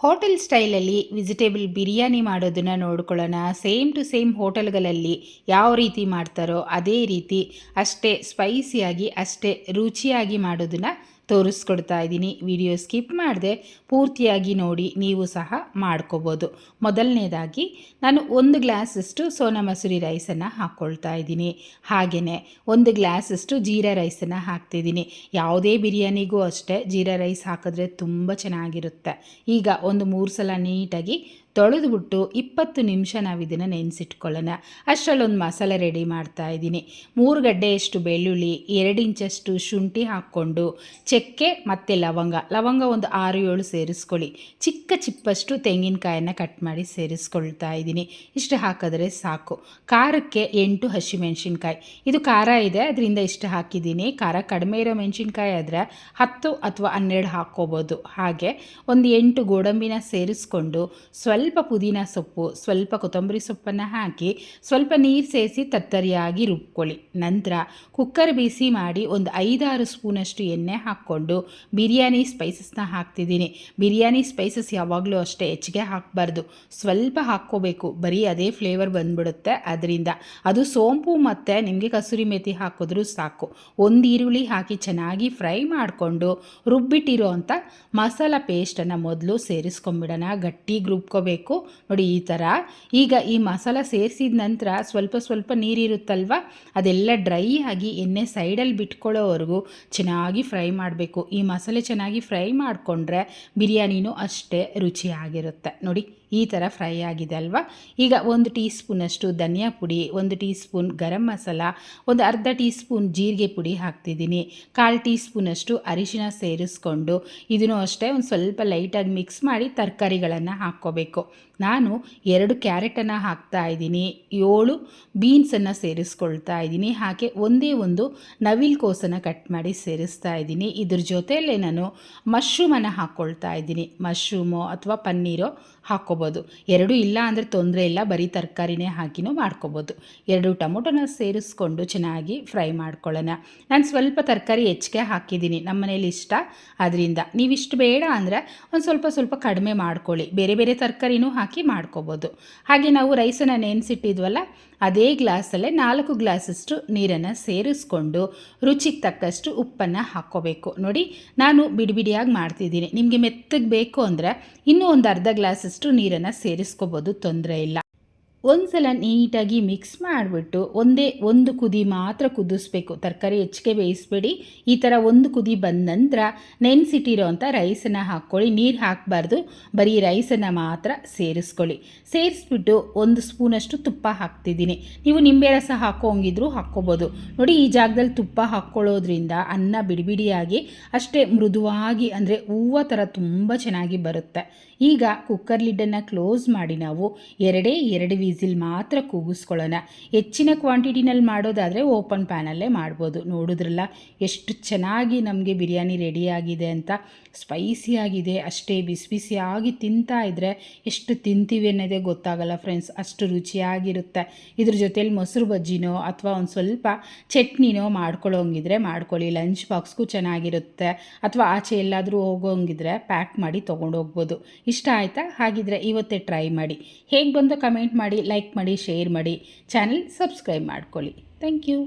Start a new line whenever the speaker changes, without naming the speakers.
Hotel ಸ್ಟೈಲಲ್ಲಿ vegetable biryani ಮಾಡೋದನ್ನು ನೋಡ್ಕೊಳ್ಳೋಣ. ಸೇಮ್ ಟು ಸೇಮ್ ಹೋಟೆಲ್ಗಳಲ್ಲಿ ಯಾವ ರೀತಿ ಮಾಡ್ತಾರೋ ಅದೇ ರೀತಿ ಅಷ್ಟೇ ಸ್ಪೈಸಿಯಾಗಿ ಅಷ್ಟೇ ರುಚಿಯಾಗಿ ಮಾಡೋದನ್ನು ತೋರಿಸ್ಕೊಡ್ತಾ ಇದ್ದೀನಿ. ವಿಡಿಯೋ ಸ್ಕಿಪ್ ಮಾಡದೆ ಪೂರ್ತಿಯಾಗಿ ನೋಡಿ, ನೀವು ಸಹ ಮಾಡ್ಕೋಬೋದು. ಮೊದಲನೇದಾಗಿ, ನಾನು ಒಂದು ಗ್ಲಾಸಷ್ಟು ಸೋನಾ ಮಸೂರಿ ರೈಸನ್ನು ಹಾಕ್ಕೊಳ್ತಾ ಇದ್ದೀನಿ. ಹಾಗೆಯೇ ಒಂದು ಗ್ಲಾಸಷ್ಟು ಜೀರಾ ರೈಸನ್ನು ಹಾಕ್ತಿದ್ದೀನಿ. ಯಾವುದೇ ಬಿರಿಯಾನಿಗೂ ಅಷ್ಟೇ ಜೀರಾ ರೈಸ್ ಹಾಕಿದ್ರೆ ತುಂಬ ಚೆನ್ನಾಗಿರುತ್ತೆ. ಈಗ ಒಂದು ಮೂರು ಸಲ ನೀಟಾಗಿ ತೊಳೆದುಬಿಟ್ಟು ಇಪ್ಪತ್ತು ನಿಮಿಷ ನಾವು ಇದನ್ನು ನೆನೆಸಿಟ್ಕೊಳ್ಳೋಣ. ಅಷ್ಟರಲ್ಲೊಂದು ಮಸಾಲೆ ರೆಡಿ ಮಾಡ್ತಾ ಇದ್ದೀನಿ. ಮೂರು ಗಡ್ಡೆಯಷ್ಟು ಬೆಳ್ಳುಳ್ಳಿ, ಎರಡು ಇಂಚಷ್ಟು ಶುಂಠಿ ಹಾಕ್ಕೊಂಡು ಚಕ್ಕೆ ಮತ್ತು ಲವಂಗ. ಲವಂಗ ಒಂದು ಆರು ಏಳು ಸೇರಿಸ್ಕೊಳ್ಳಿ. ಚಿಕ್ಕ ಚಿಪ್ಪಷ್ಟು ತೆಂಗಿನಕಾಯನ್ನು ಕಟ್ ಮಾಡಿ ಸೇರಿಸ್ಕೊಳ್ತಾ ಇದ್ದೀನಿ. ಇಷ್ಟು ಹಾಕಿದ್ರೆ ಸಾಕು. ಖಾರಕ್ಕೆ ಎಂಟು ಹಸಿಮೆಣ್ಸಿನ್ಕಾಯಿ ಇದು ಖಾರ ಇದೆ, ಅದರಿಂದ ಇಷ್ಟು ಹಾಕಿದ್ದೀನಿ. ಖಾರ ಕಡಿಮೆ ಇರೋ ಮೆಣಸಿನ್ಕಾಯಿ ಆದರೆ ಹತ್ತು ಅಥವಾ ಹನ್ನೆರಡು ಹಾಕ್ಕೋಬೋದು. ಹಾಗೆ ಒಂದು ಎಂಟು ಗೋಡಂಬಿನ ಸೇರಿಸ್ಕೊಂಡು ಸ್ವಲ್ಪ ಪುದೀನ ಸೊಪ್ಪು, ಸ್ವಲ್ಪ ಕೊತ್ತಂಬರಿ ಸೊಪ್ಪನ್ನು ಹಾಕಿ ಸ್ವಲ್ಪ ನೀರು ಸೇರಿಸಿ ತತ್ತರಿಯಾಗಿ ರುಬ್ಕೊಳ್ಳಿ. ನಂತರ ಕುಕ್ಕರ್ ಬಿಸಿ ಮಾಡಿ ಒಂದು ಐದಾರು ಸ್ಪೂನಷ್ಟು ಎಣ್ಣೆ ಹಾಕ್ಕೊಂಡು ಬಿರಿಯಾನಿ ಸ್ಪೈಸಸ್ನ ಹಾಕ್ತಿದ್ದೀನಿ. ಬಿರಿಯಾನಿ ಸ್ಪೈಸಸ್ ಯಾವಾಗಲೂ ಅಷ್ಟೇ ಹೆಚ್ಚಿಗೆ ಹಾಕಬಾರ್ದು. ಸ್ವಲ್ಪ ಹಾಕ್ಕೋಬೇಕು. ಬರೀ ಅದೇ ಫ್ಲೇವರ್ ಬಂದ್ಬಿಡುತ್ತೆ. ಅದರಿಂದ ಅದು ಸೋಂಪು ಮತ್ತು ನಿಮಗೆ ಕಸೂರಿ ಮೇಥಿ ಹಾಕಿದ್ರೂ ಸಾಕು. ಒಂದು ಈರುಳ್ಳಿ ಹಾಕಿ ಚೆನ್ನಾಗಿ ಫ್ರೈ ಮಾಡಿಕೊಂಡು ರುಬ್ಬಿಟ್ಟಿರೋ ಅಂಥ ಮಸಾಲ ಪೇಸ್ಟನ್ನು ಮೊದಲು ಸೇರಿಸ್ಕೊಂಬಿಡೋಣ ಗಟ್ಟಿ ರುಬ್ಕೋಬೇಕು. ನೋಡಿ ಈ ಥರ. ಈಗ ಈ ಮಸಾಲ ಸೇರಿಸಿದ ನಂತರ ಸ್ವಲ್ಪ ಸ್ವಲ್ಪ ನೀರಿರುತ್ತಲ್ವ? ಅದೆಲ್ಲ ಡ್ರೈ ಆಗಿ ಎಣ್ಣೆ ಸೈಡಲ್ಲಿ ಬಿಟ್ಕೊಳ್ಳೋವರೆಗೂ ಚೆನ್ನಾಗಿ ಫ್ರೈ ಮಾಡಬೇಕು. ಈ ಮಸಾಲೆ ಚೆನ್ನಾಗಿ ಫ್ರೈ ಮಾಡಿಕೊಂಡ್ರೆ ಬಿರಿಯಾನಿನೂ ಅಷ್ಟೇ ರುಚಿಯಾಗಿರುತ್ತೆ. ನೋಡಿ ಈ ಥರ ಫ್ರೈ ಆಗಿದೆ ಅಲ್ವಾ? ಈಗ ಒಂದು ಟೀ ಸ್ಪೂನಷ್ಟು ಧನಿಯಾ ಪುಡಿ, ಒಂದು ಟೀ ಸ್ಪೂನ್ ಗರಂ ಮಸಾಲ, ಒಂದು ಅರ್ಧ ಟೀ ಸ್ಪೂನ್ ಜೀರಿಗೆ ಪುಡಿ ಹಾಕ್ತಿದ್ದೀನಿ. ಕಾಲು ಟೀ ಸ್ಪೂನಷ್ಟು ಅರಿಶಿನ ಸೇರಿಸ್ಕೊಂಡು ಇದನ್ನು ಅಷ್ಟೇ ಒಂದು ಸ್ವಲ್ಪ ಲೈಟಾಗಿ ಮಿಕ್ಸ್ ಮಾಡಿ ತರಕಾರಿಗಳನ್ನು ಹಾಕ್ಕೋಬೇಕು. ನಾನು ಎರಡು ಕ್ಯಾರೆಟನ್ನು ಹಾಕ್ತಾ ಇದ್ದೀನಿ, ಏಳು ಬೀನ್ಸನ್ನು ಸೇರಿಸ್ಕೊಳ್ತಾ ಇದ್ದೀನಿ, ಹಾಗೆ ಒಂದೇ ಒಂದು ನವಿಲ್ ಕೋಸನ್ನು ಕಟ್ ಮಾಡಿ ಸೇರಿಸ್ತಾ ಇದ್ದೀನಿ. ಇದ್ರ ಜೊತೆಯಲ್ಲೇ ನಾನು ಮಶ್ರೂಮನ್ನು ಹಾಕ್ಕೊಳ್ತಾ ಇದ್ದೀನಿ. ಮಶ್ರೂಮು ಅಥವಾ ಪನ್ನೀರು ಹಾಕ್ಕೋಬೋದು ಎರಡು ಇಲ್ಲ ಅಂದರೆ ತೊಂದರೆ ಇಲ್ಲ, ಬರೀ ತರಕಾರಿನೇ ಹಾಕಿನೂ ಮಾಡ್ಕೋಬೋದು. ಎರಡು ಟೊಮೊಟೊನ ಸೇರಿಸ್ಕೊಂಡು ಚೆನ್ನಾಗಿ ಫ್ರೈ ಮಾಡ್ಕೊಳ್ಳೋಣ. ನಾನು ಸ್ವಲ್ಪ ತರಕಾರಿ ಹೆಚ್ಚಿಗೆ ಹಾಕಿದ್ದೀನಿ ನಮ್ಮ ಮನೇಲಿ ಇಷ್ಟ. ಅದರಿಂದ ನೀವಿಷ್ಟು ಬೇಡ ಅಂದರೆ ಒಂದು ಸ್ವಲ್ಪ ಸ್ವಲ್ಪ ಕಡಿಮೆ ಮಾಡ್ಕೊಳ್ಳಿ. ಬೇರೆ ಬೇರೆ ತರಕಾರಿನೂ ಹಾಕಿ ಮಾಡ್ಕೋಬೋದು. ಹಾಗೆ ನಾವು ರೈಸನ್ನು ನೆನೆಸಿಟ್ಟಿದ್ವಲ್ಲ, ಅದೇ ಗ್ಲಾಸಲ್ಲೇ ನಾಲ್ಕು ಗ್ಲಾಸಷ್ಟು ನೀರನ್ನು ಸೇರಿಸ್ಕೊಂಡು ರುಚಿಗೆ ತಕ್ಕಷ್ಟು ಉಪ್ಪನ್ನು ಹಾಕ್ಕೋಬೇಕು. ನೋಡಿ, ನಾನು ಬಿಡಿ ಬಿಡಿಯಾಗಿ ಮಾಡ್ತಿದ್ದೀನಿ. ನಿಮಗೆ ಮೆತ್ತಗೆ ಬೇಕು ಅಂದರೆ ಇನ್ನೂ ಒಂದು ಅರ್ಧ ಗ್ಲಾಸಷ್ಟು ನೀರನ್ನು ಸೇರಿಸ್ಕೋಬೋದು ತೊಂದರೆ ಇಲ್ಲ. ಒಂದು ಸಲ ನೀಟಾಗಿ ಮಿಕ್ಸ್ ಮಾಡಿಬಿಟ್ಟು ಒಂದೇ ಒಂದು ಕುದಿ ಮಾತ್ರ ಕುದಿಸ್ಬೇಕು. ತರಕಾರಿ ಹೆಚ್ಚಿಗೆ ಬೇಯಿಸ್ಬೇಡಿ. ಈ ಥರ ಒಂದು ಕುದಿ ಬಂದ ನಂತರ ನೆನೆಸಿಟ್ಟಿರೋ ಅಂಥ ರೈಸನ್ನು ಹಾಕ್ಕೊಳ್ಳಿ. ನೀರು ಹಾಕಬಾರ್ದು. ಬರೀ ರೈಸನ್ನು ಮಾತ್ರ ಸೇರಿಸ್ಕೊಳ್ಳಿ. ಸೇರಿಸ್ಬಿಟ್ಟು ಒಂದು ಸ್ಪೂನಷ್ಟು ತುಪ್ಪ ಹಾಕ್ತಿದ್ದೀನಿ. ನೀವು ನಿಂಬೆ ರಸ ಹಾಕೋಂಗಿದ್ರು ಹಾಕ್ಕೋಬೋದು. ನೋಡಿ ಈ ಜಾಗದಲ್ಲಿ ತುಪ್ಪ ಹಾಕ್ಕೊಳ್ಳೋದ್ರಿಂದ ಅನ್ನ ಬಿಡಿಬಿಡಿಯಾಗಿ, ಅಷ್ಟೇ ಮೃದುವಾಗಿ ಅಂದರೆ ಹೂವು ಥರ ತುಂಬ ಚೆನ್ನಾಗಿ ಬರುತ್ತೆ. ಈಗ ಕುಕ್ಕರ್ ಲಿಡ್ಡನ್ನು ಕ್ಲೋಸ್ ಮಾಡಿ ನಾವು ಎರಡೇ ಎರಡು ವಿಸಿಲ್ ಮಾತ್ರ ಕೂಗಿಸ್ಕೊಳ್ಳೋಣ. ಹೆಚ್ಚಿನ ಕ್ವಾಂಟಿಟಿನಲ್ಲಿ ಮಾಡೋದಾದರೆ ಓಪನ್ ಪ್ಯಾನಲ್ಲೇ ಮಾಡ್ಬೋದು. ನೋಡಿದ್ರಲ್ಲ ಎಷ್ಟು ಚೆನ್ನಾಗಿ ನಮಗೆ ಬಿರಿಯಾನಿ ರೆಡಿಯಾಗಿದೆ ಅಂತ. ಸ್ಪೈಸಿಯಾಗಿದೆ ಅಷ್ಟೇ ಬಿಸಿ ಬಿಸಿಯಾಗಿ ತಿಂತಾ ಇದ್ದರೆ ಎಷ್ಟು ತಿಂತೀವಿ ಅನ್ನೋದೇ ಗೊತ್ತಾಗಲ್ಲ ಫ್ರೆಂಡ್ಸ್ ಅಷ್ಟು ರುಚಿಯಾಗಿರುತ್ತೆ. ಇದ್ರ ಜೊತೇಲಿ ಮೊಸರು ಬಜ್ಜಿನೋ ಅಥವಾ ಒಂದು ಸ್ವಲ್ಪ ಚಟ್ನಿನೋ ಮಾಡ್ಕೊಳ್ಳೋಂಗಿದ್ರೆ ಮಾಡ್ಕೊಳ್ಳಿ. ಲಂಚ್ ಬಾಕ್ಸ್ಗೂ ಚೆನ್ನಾಗಿರುತ್ತೆ. ಅಥವಾ ಆಚೆ ಎಲ್ಲಾದರೂ ಹೋಗೋಂಗಿದ್ರೆ ಪ್ಯಾಕ್ ಮಾಡಿ ತೊಗೊಂಡೋಗ್ಬೋದು ಇಷ್ಟ ಆಯಿತಾ? ಹಾಗಿದ್ರೆ ಇವತ್ತೇ ಟ್ರೈ ಮಾಡಿ. ಹೇಗೆ ಬಂದು ಕಮೆಂಟ್ ಮಾಡಿ. ಲೈಕ್ ಮಾಡಿ ಶೇರ್ ಮಾಡಿ. ಚಾನಲ್ ಸಬ್ಸ್ಕ್ರೈಬ್ ಮಾಡ್ಕೊಳ್ಳಿ. Thank you